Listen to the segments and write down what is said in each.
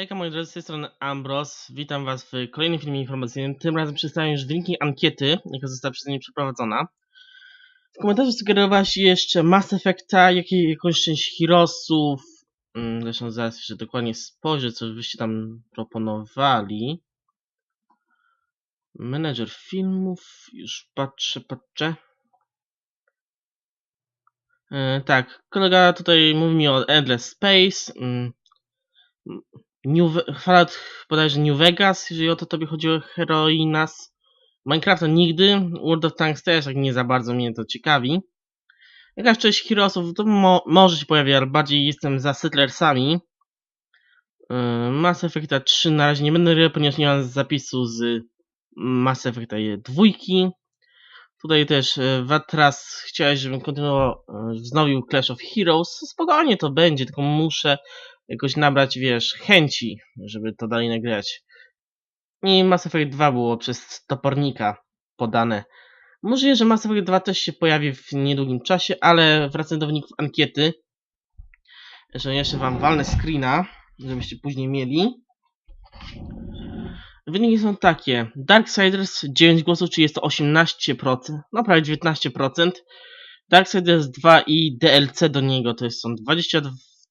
Hejka moi drodzy, z tej strony Ambros. Witam was w kolejnym filmie informacyjnym. Tym razem przedstawiam już wyniki ankiety, jaka została przeze mnie przeprowadzona. W komentarzu sugerowałaś jeszcze Mass Effecta, jakąś część Heroesów. Mm, Zresztą zaraz jeszcze dokładnie spojrzę, co wyście tam proponowali. Menedżer filmów, już patrzę, patrzę. E, tak, kolega tutaj mówi mi o Endless Space. New, Fallout bodajże New Vegas, jeżeli o to tobie chodziło, Heroinas. Minecrafta nigdy, World of Tanks też, jak nie za bardzo mnie to ciekawi. Jakaś część Heroesów to mo może się pojawi, ale bardziej jestem za Settlersami. Yy, Mass Effecta 3 na razie nie będę robił, ponieważ nie mam zapisu z Mass Effecta 2. Tutaj też e, Watras chciałeś, żebym kontynuował, e, wznowił Clash of Heroes. Spokojnie to będzie, tylko muszę jakoś nabrać, wiesz, chęci, żeby to dalej nagrać. I Mass Effect 2 było przez topornika podane. Możliwe, że Mass Effect 2 też się pojawi w niedługim czasie, ale wracając do wyników ankiety, że jeszcze wam walnę screena, żebyście później mieli. Wyniki są takie. Darksiders 9 głosów, czyli jest to 18%, no prawie 19%. Darksiders 2 i DLC do niego to jest, są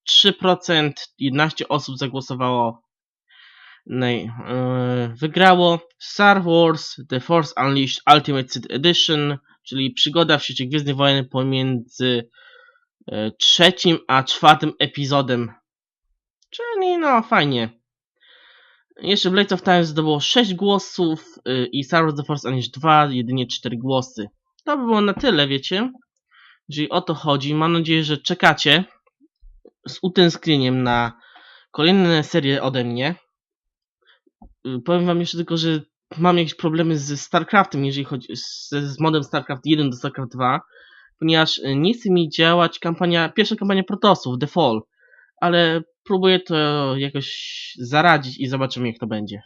23%, 11 osób zagłosowało. Yy, wygrało Star Wars The Force Unleashed Ultimate Edition, czyli przygoda w świecie Gwiezdnych Wojen pomiędzy yy, trzecim a czwartym epizodem. Czyli no fajnie. Jeszcze Blades of Time zdobyło 6 głosów yy, i Star Wars The Force Unleashed 2 jedynie 4 głosy. To by było na tyle, wiecie. Jeżeli o to chodzi, mam nadzieję, że czekacie z utęsknieniem na kolejne serie ode mnie. Y, Powiem wam jeszcze tylko, że mam jakieś problemy z StarCraftem, jeżeli chodzi z, z modem StarCraft 1 do StarCraft 2, ponieważ y, nie chce mi działać kampania, pierwsza kampania Protosów, The Fall, ale próbuję to jakoś zaradzić i zobaczymy jak to będzie.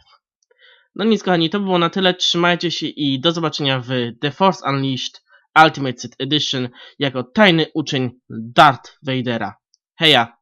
No nic kochani, to było na tyle, trzymajcie się i do zobaczenia w The Force Unleashed Ultimate Set Edition jako tajny uczeń Darth Vadera. heya